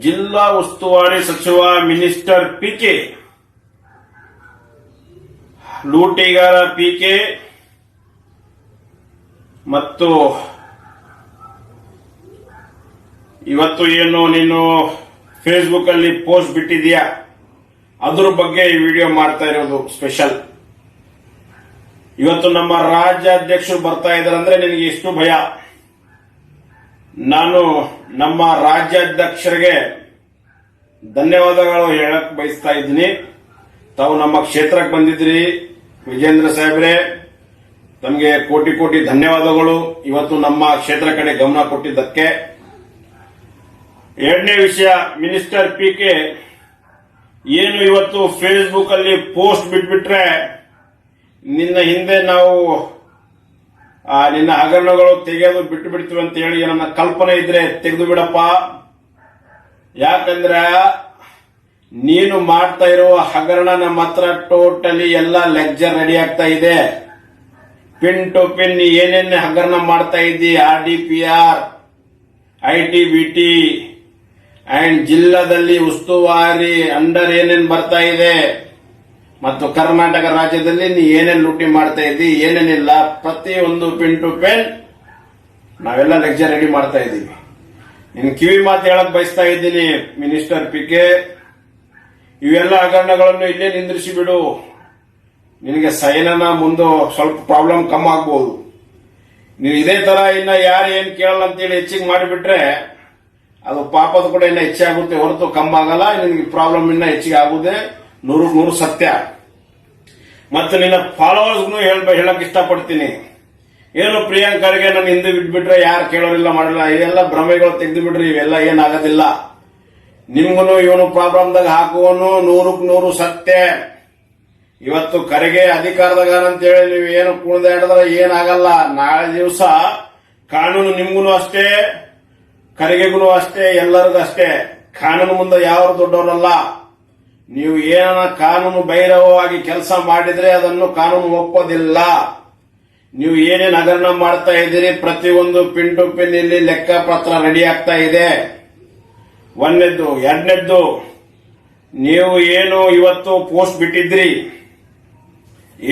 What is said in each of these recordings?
ಜಿಲ್ಲಾ ಉಸ್ತುವಾರಿ ಸಚಿವ ಮಿನಿಸ್ಟರ್ ಪಿಕೆ ಲೂಟಿಗಾರ ಪಿಕೆ ಮತ್ತು ಇವತ್ತು ಏನು ನೀನು ಫೇಸ್ಬುಕ್ ಅಲ್ಲಿ ಪೋಸ್ಟ್ ಬಿಟ್ಟಿದೀಯಾ ಅದ್ರ ಬಗ್ಗೆ ಈ ವಿಡಿಯೋ ಮಾಡ್ತಾ ಇರೋದು ಸ್ಪೆಷಲ್ ಇವತ್ತು ನಮ್ಮ ರಾಜ್ಯಾಧ್ಯಕ್ಷರು ಬರ್ತಾ ಇದ್ದಾರೆ ಅಂದ್ರೆ ನಿನಗೆ ಎಷ್ಟು ಭಯ? ನಾನು ನಮ್ಮ ರಾಜ್ಯಾಧ್ಯಕ್ಷರಿಗೆ ಧನ್ಯವಾದಗಳು ಹೇಳಕ್ ಬಯಸ್ತಾ ಇದ್ದೀನಿ. ತಾವು ನಮ್ಮ ಕ್ಷೇತ್ರಕ್ಕೆ ಬಂದಿದ್ರಿ ವಿಜೇಂದ್ರ ಸಾಹೇಬ್ರೆ, ತಮಗೆ ಕೋಟಿ ಕೋಟಿ ಧನ್ಯವಾದಗಳು. ಇವತ್ತು ನಮ್ಮ ಕ್ಷೇತ್ರ ಕಡೆ ಗಮನ ಕೊಟ್ಟಿದ್ದಕ್ಕೆ. ಎರಡನೇ ವಿಷಯ, ಮಿನಿಸ್ಟರ್ ಪಿ ಕೆ ಏನು ಇವತ್ತು ಫೇಸ್ಬುಕ್ ಅಲ್ಲಿ ಪೋಸ್ಟ್ ಬಿಟ್ಬಿಟ್ರೆ, ನಿನ್ನ ಹಿಂದೆ ನಾವು ನಿನ್ನ ಹಗರಣಗಳು ತೆಗೆದು ಬಿಟ್ಟು ಬಿಡ್ತೀವಿ ಅಂತ ಹೇಳಿ ನನ್ನ ಕಲ್ಪನೆ ಇದ್ರೆ ತೆಗೆದು ಬಿಡಪ್ಪ ಯಾಕಂದ್ರೆ ನೀನು ಮಾಡ್ತಾ ಇರುವ ಹಗರಣ ನಮ್ಮ ಹತ್ರ ಟೋಟಲಿ ಎಲ್ಲ ಲೆಕ್ಚರ್ ರೆಡಿ ಆಗ್ತಾ ಇದೆ. ಪಿನ್ ಟು ಪಿನ್ ಏನೇನು ಹಗರಣ ಮಾಡ್ತಾ ಇದ್ದಿ, R D P R, I T, B T, and ಜಿಲ್ಲಾದಲ್ಲಿ ಉಸ್ತುವಾರಿ ಅಂಡರ್ ಏನೇನು ಬರ್ತಾ ಇದೆ. ಮತ್ತು ಕರ್ನಾಟಕ ರಾಜ್ಯದಲ್ಲಿ ನೀ ಏನೇನ್ ಲೂಟಿ ಮಾಡ್ತಾ ಇದ್ದಿ, ಏನೇನಿಲ್ಲ, ಪ್ರತಿಯೊಂದು ಪಿನ್ ಟು ಪೆನ್ ನಾವೆಲ್ಲ ಲೆಕ್ಚರ್ ರೆಡಿ ಮಾಡ್ತಾ ಇದ್ದೀವಿ. ನಿನ್ ಕಿವಿ ಮಾತು ಹೇಳಕ್ ಬಯಸ್ತಾ ಇದ್ದೀನಿ ಮಿನಿಸ್ಟರ್ ಪಿ ಕೆ ಇವೆಲ್ಲ ಹಗರಣಗಳನ್ನು ಇಲ್ಲೇ ನಿಂದ್ರಿಸಿ ಬಿಡು. ನಿನಗೆ ಸೈನನ ಮುಂದೆ ಸ್ವಲ್ಪ ಪ್ರಾಬ್ಲಮ್ ಕಮ್ಮಿ ಆಗ್ಬೋದು. ನೀವು ಇದೇ ತರ ಇನ್ನ ಯಾರು ಏನ್ ಕೇಳಲ್ಲ ಅಂತೇಳಿ ಹೆಚ್ಚಿಗೆ ಮಾಡಿಬಿಟ್ರೆ ಅದು ಪಾಪದ ಕೂಡ ಇನ್ನ ಹೆಚ್ಚಾಗುತ್ತೆ ಹೊರತು ಕಮ್ಮಿ ಆಗಲ್ಲ, ನಿನಗೆ ಪ್ರಾಬ್ಲಮ್ ಇನ್ನ ಹೆಚ್ಚಿಗೆ ಆಗುದೇ. ನೂರು ನೂರು ಸತ್ಯ. ಮತ್ತು ನಿನ್ನ ಫಾಲೋವರ್ಸ್ಗೂ ಹೇಳಕ್ ಇಷ್ಟಪಡ್ತೀನಿ. ಏನು ಪ್ರಿಯಾಂಕರಿಗೆ ನಾನು ಹಿಂದೆ ಬಿಟ್ಬಿಟ್ರೆ ಯಾರು ಕೇಳೋರಿಲ್ಲ, ಮಾಡಲ್ಲ. ಇದೆಲ್ಲ ಭ್ರಮೆಗಳು ತೆಗೆದು ಬಿಡ್ರಿ ಇವೆಲ್ಲ ಏನಾಗೋದಿಲ್ಲ. ನಿಮ್ಗೂ ಇವನು ಪ್ರಾಬ್ಲಮ್ದಾಗ ಹಾಕುವನು ನೂರಕ್ಕೆ ನೂರು ಸತ್ಯ. ಇವತ್ತು ಕರೆಗೆ ಅಧಿಕಾರದಾಗ ಅಂತೇಳಿ ನೀವು ಏನು ಕುಣಿದಾಡಿದ್ರೆ ಏನಾಗಲ್ಲ. ನಾಳೆ ದಿವಸ ಕಾನೂನು ನಿಮ್ಗೂ ಅಷ್ಟೇ ಕರೆಗೆಗೂ ಅಷ್ಟೇ, ಎಲ್ಲರಿಗೂ ಅಷ್ಟೇ. ಕಾನೂನು ಮುಂದೆ ಯಾರು ದೊಡ್ಡವರಲ್ಲ. ನೀವು ಏನ ಕಾನೂನು ಬಹಿರವವಾಗಿ ಕೆಲಸ ಮಾಡಿದ್ರೆ ಅದನ್ನು ಕಾನೂನು ಒಪ್ಪೋದಿಲ್ಲ. ನೀವು ಏನೇನು ಹಗರಣ ಮಾಡ್ತಾ ಇದ್ದೀರಿ, ಪ್ರತಿಯೊಂದು ಪಿನ್ ಟು ಪಿನ್ ಇಲ್ಲಿ ಲೆಕ್ಕಪತ್ರ ರೆಡಿ ಆಗ್ತಾ ಇದೆ. ಒಂದೆದ್ದು ಎರಡನೇದ್ದು, ನೀವು ಏನು ಇವತ್ತು ಪೋಸ್ಟ್ ಬಿಟ್ಟಿದ್ರಿ?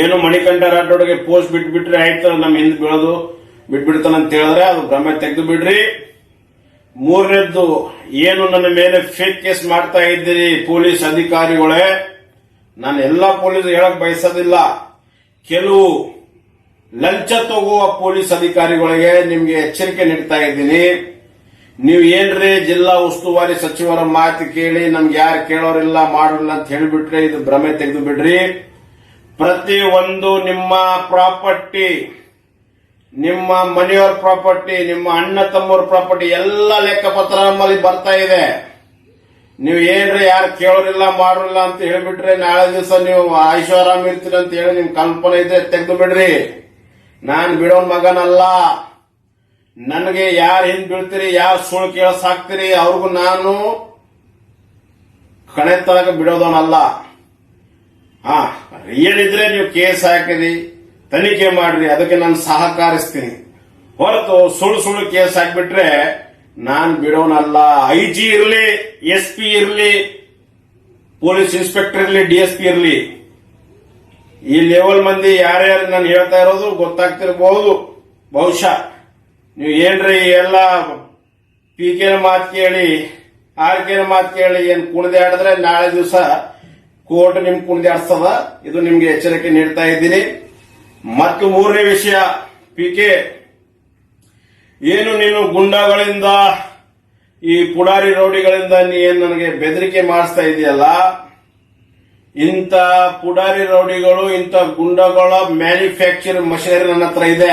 ಏನು ಮಣಿಕಂಠ ರಾಠೋಡ್ಗೆ ಪೋಸ್ಟ್ ಬಿಟ್ಬಿಟ್ರೆ ಆಯ್ತು ನಮ್ಮ ಹಿಂದೆ ಬೀಳೋದು, ಬಿಟ್ಬಿಡ್ತಾನಂತ ಹೇಳಿದ್ರೆ ಅದು ಭ್ರಮೆ ತೆಗೆದು ಬಿಡ್ರಿ. ಮೂರನೇದ್ದು, ಏನು ನನ್ನ ಮೇಲೆ ಫೇಕ್ ಕೇಸ್ ಮಾಡ್ತಾ ಇದ್ದೀರಿ ಪೊಲೀಸ್ ಅಧಿಕಾರಿಗಳೇ? ನಾನು ಎಲ್ಲ ಪೊಲೀಸ್ ಹೇಳಕ್ ಬಯಸೋದಿಲ್ಲ. ಕೆಲವು ಲಂಚ ತಗುವ ಪೊಲೀಸ್ ಅಧಿಕಾರಿಗಳಿಗೆ ನಿಮ್ಗೆ ಎಚ್ಚರಿಕೆ ನೀಡ್ತಾ ಇದ್ದೀನಿ. ನೀವು ಏನ್ರಿ ಜಿಲ್ಲಾ ಉಸ್ತುವಾರಿ ಸಚಿವರ ಮಾತು ಕೇಳಿ ನಮ್ಗೆ ಯಾರು ಕೇಳೋರಿಲ್ಲ, ಮಾಡೋರಿಲ್ಲ ಅಂತ ಹೇಳಿಬಿಟ್ರೆ ಇದು ಭ್ರಮೆ ತೆಗೆದು ಬಿಡ್ರಿ. ಪ್ರತಿ ಒಂದು ನಿಮ್ಮ ಪ್ರಾಪರ್ಟಿ ನಿಮ್ಮ ಮನೆಯವ್ರ ಪ್ರಾಪರ್ಟಿ, ನಿಮ್ಮ ಅಣ್ಣ ತಮ್ಮವ್ರ ಪ್ರಾಪರ್ಟಿ ಎಲ್ಲ ಲೆಕ್ಕಪತ್ರ ನಮ್ಮಲ್ಲಿ ಬರ್ತಾ ಇದೆ. ನೀವು ಏನ್ರಿ ಯಾರು ಕೇಳೋರಿಲ್ಲ ಮಾಡೋರಿಲ್ಲ ಅಂತ ಹೇಳ್ಬಿಟ್ರೆ ನಾಳೆ ದಿವಸ ನೀವು ಐಶ್ವರಾಮ್ ಇರ್ತೀರ ಅಂತ ಹೇಳಿ ನಿಮ್ ಕಲ್ಪನೆ ಇದ್ರೆ ತೆಗೆದು ಬಿಡ್ರಿ. ನಾನು ಬಿಡೋನ್ ಮಗನಲ್ಲ. ನನಗೆ ಯಾರು ಹಿಂದ್ ಬೀಳ್ತೀರಿ, ಯಾರು ಸುಳ್ಳು ಕೇಳಸ್ ಹಾಕ್ತೀರಿ ಅವ್ರಿಗೂ ನಾನು ಕಣೆ ತನಕ ಬಿಡೋದವನಲ್ಲ. ಹಾ ರಿಯಲ್ ಇದ್ರೆ ನೀವು ಕೇಸ್ ಹಾಕಿರಿ. ತನಿಖೆ ಮಾಡ್ರಿ, ಅದಕ್ಕೆ ನಾನು ಸಹಕರಿಸ್ತೀನಿ. ಹೊರತು ಸುಳ್ಳು ಸುಳ್ಳು ಕೇಸ್ ಹಾಕ್ಬಿಟ್ರೆ ನಾನು ಬಿಡೋನಲ್ಲ. ಐ ಜಿ ಇರಲಿ ಎಸ್ ಪಿ ಇರಲಿ, ಪೊಲೀಸ್ ಇನ್ಸ್ಪೆಕ್ಟರ್ ಇರಲಿ ಡಿಎಸ್ಪಿ ಇರಲಿ. ಈ ಲೆವೆಲ್ ಮಂದಿ ಯಾರ್ಯಾರು ನಾನು ಹೇಳ್ತಾ ಇರೋದು ಗೊತ್ತಾಗ್ತಿರ್ಬಹುದು ಬಹುಶಃ ನೀವು ಏನ್ರಿ ಎಲ್ಲ ಪಿ ಕೆನ ಮಾತು ಕೇಳಿ ಆರ್ ಕೆನ ಮಾತು ಕೇಳಿ ಏನ್ ಕುಣಿದೆ ಆಡಿದ್ರೆ ನಾಳೆ ದಿವಸ ಕೋರ್ಟ್ ನಿಮ್ ಕುಣಿದೆ ಆಡಿಸ್ತದ. ಇದು ನಿಮ್ಗೆ ಎಚ್ಚರಿಕೆ ನೀಡ್ತಾ ಇದ್ದೀನಿ. ಮತ್ತು ಮೂರನೇ ವಿಷಯ ಪಿ ಕೆ ಏನು ನೀನು ಗುಂಡಗಳಿಂದ, ಈ ಪುಡಾರಿ ರೌಡಿಗಳಿಂದ ನೀ ಏನ್ ನನಗೆ ಬೆದರಿಕೆ ಮಾಡಿಸ್ತಾ ಇದೆಯಲ್ಲ? ಇಂಥ ಪುಡಾರಿ ರೌಡಿಗಳು, ಇಂಥ ಗುಂಡಗಳ ಮ್ಯಾನುಫ್ಯಾಕ್ಚರ್ ಮಷಿನರಿ ನನ್ನ ಹತ್ರ ಇದೆ.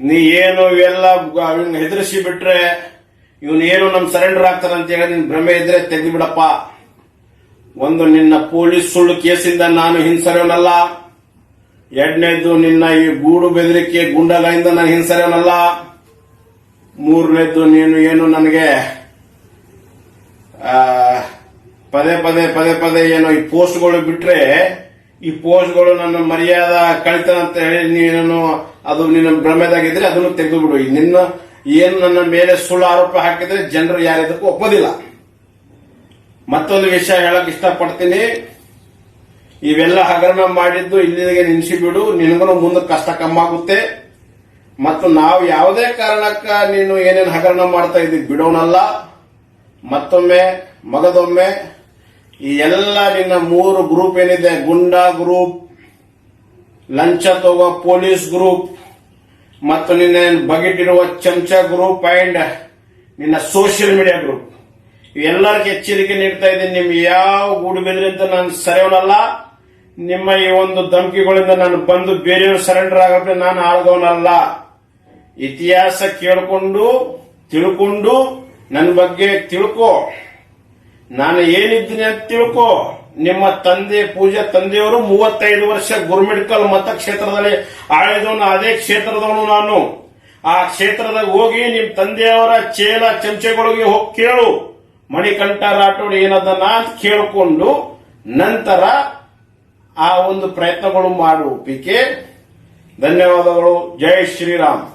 ನೀ ಏನು ಇವೆಲ್ಲ ಹೆದರಿಸಿ ಬಿಟ್ರೆ, ಇವನು ಏನು ನಮ್ ಸರೆಂಡರ್ ಆಗ್ತಾರೆ ಅಂತ ಹೇಳಿ ನಿನ್ ಭ್ರಮೆ ಇದ್ರೆ ತೆಗೆದು ಬಿಡಪ್ಪ ಒಂದು ನಿನ್ನ ಪೊಲೀಸ್ ಸುಳ್ಳು ಕೇಸಿಂದ ನಾನು ಹಿಂಸರ್ಯವನಲ್ಲ ಎರಡನೇದು ನಿನ್ನ ಈ ಗೂಡು ಬೆದರಿಕೆ ಗುಂಡಗಳಿಂದ ನಾನು ಹಿಂಸರೇನಲ್ಲ. ಮೂರನೇದ್ದು ನೀನು ಏನು ನನಗೆ ಪದೇ ಪದೇ ಪದೇ ಪದೇ ಏನು ಈ ಪೋಸ್ಟ್ಗಳು ಬಿಟ್ರೆ, ಈ ಪೋಸ್ಟ್ಗಳು ನನ್ನ ಮರ್ಯಾದ ಕಳಿತನ ಅಂತ ಹೇಳಿ ನೀನು ಅದು ನಿನ್ನ ಭ್ರಮೆದಾಗಿದ್ರೆ ಅದನ್ನು ತೆಗೆದು ಬಿಡು ನಿನ್ನ ಏನು ನನ್ನ ಮೇಲೆ ಸುಳ್ಳು ಆರೋಪ ಹಾಕಿದ್ರೆ ಜನರು ಯಾರಿದಕ್ಕೂ ಒಪ್ಪೋದಿಲ್ಲ. ಮತ್ತೊಂದು ವಿಷಯ ಹೇಳಕ್ ಇಷ್ಟಪಡ್ತೀನಿ. ಇವೆಲ್ಲ ಹಗರಣ ಮಾಡಿದ್ದು ಇಲ್ಲಿಗೆ ನಿನ್ಸಿ ಬಿಡು. ನಿನಗೂ ಮುಂದೆ ಕಷ್ಟ ಕಮ್ಮಾಗುತ್ತೆ. ಮತ್ತು ನಾವು ಯಾವುದೇ ಕಾರಣಕ್ಕ ನೀನು ಏನೇನು ಹಗರಣ ಮಾಡ್ತಾ ಇದ್ದೀವಿ ಬಿಡೋನಲ್ಲ. ಮತ್ತೊಮ್ಮೆ, ಮಗದೊಮ್ಮೆ, ಈ ಎಲ್ಲ ನಿನ್ನ ಮೂರು ಗ್ರೂಪ್ ಏನಿದೆ, ಗುಂಡಾ ಗ್ರೂಪ್, ಲಂಚ ತಗೋ ಪೊಲೀಸ್ ಗ್ರೂಪ್, ಮತ್ತು ನಿನ್ನ ಬಗೆಟಿರುವ ಚಮಚ ಗ್ರೂಪ್ ಅಂಡ್ ನಿನ್ನ ಸೋಷಿಯಲ್ ಮೀಡಿಯಾ ಗ್ರೂಪ್. ಎಲ್ಲರಿಗೂ ಎಚ್ಚರಿಕೆ ನೀಡ್ತಾ ಇದ್ದೀನಿ. ನಿಮ್ಗೆ ಯಾವ ಗೂಡುಬಿದ್ರಿಂದ ನಾನು ಸರಿಯವನಲ್ಲ. ನಿಮ್ಮ ಈ ಒಂದು ಧಮಕಿಗಳಿಂದ ನಾನು ಬಂದು ಬೇರೆಯವರು ಸರೆಂಡರ್ ಆಗಕ್ಕೆ ನಾನು ಆಳ್ದವನಲ್ಲ ಇತಿಹಾಸ ಕೇಳಿಕೊಂಡು, ತಿಳ್ಕೊಂಡು ನನ್ನ ಬಗ್ಗೆ ತಿಳ್ಕೊ. ನಾನು ಏನಿದ್ದೀನಿ ಅಂತ ತಿಳ್ಕೊ. ನಿಮ್ಮ ತಂದೆ ಪೂಜೆ ತಂದೆಯವರು ಮೂವತ್ತೈದು ವರ್ಷ ಗುರುಮೆಡಿಕಲ್ ಮತಕ್ಷೇತ್ರದಲ್ಲಿ ಆಳಿದವನು, ಅದೇ ಕ್ಷೇತ್ರದವನು ನಾನು. ಆ ಕ್ಷೇತ್ರದಾಗ ಹೋಗಿ ನಿಮ್ಮ ತಂದೆಯವರ ಚೇಲ ಚಂಚೆಗಳಿಗೆ ಹೋಗಿ ಕೇಳು. ಮಣಿಕಂಠ ರಾಠೋಡ್ ನಾನು ಕೇಳಿಕೊಂಡು ನಂತರ ಆ ಒಂದು ಪ್ರಯತ್ನಗಳು ಮಾಡು ಪಿಕೆ ಧನ್ಯವಾದಗಳು. ಜೈ ಶ್ರೀರಾಮ್.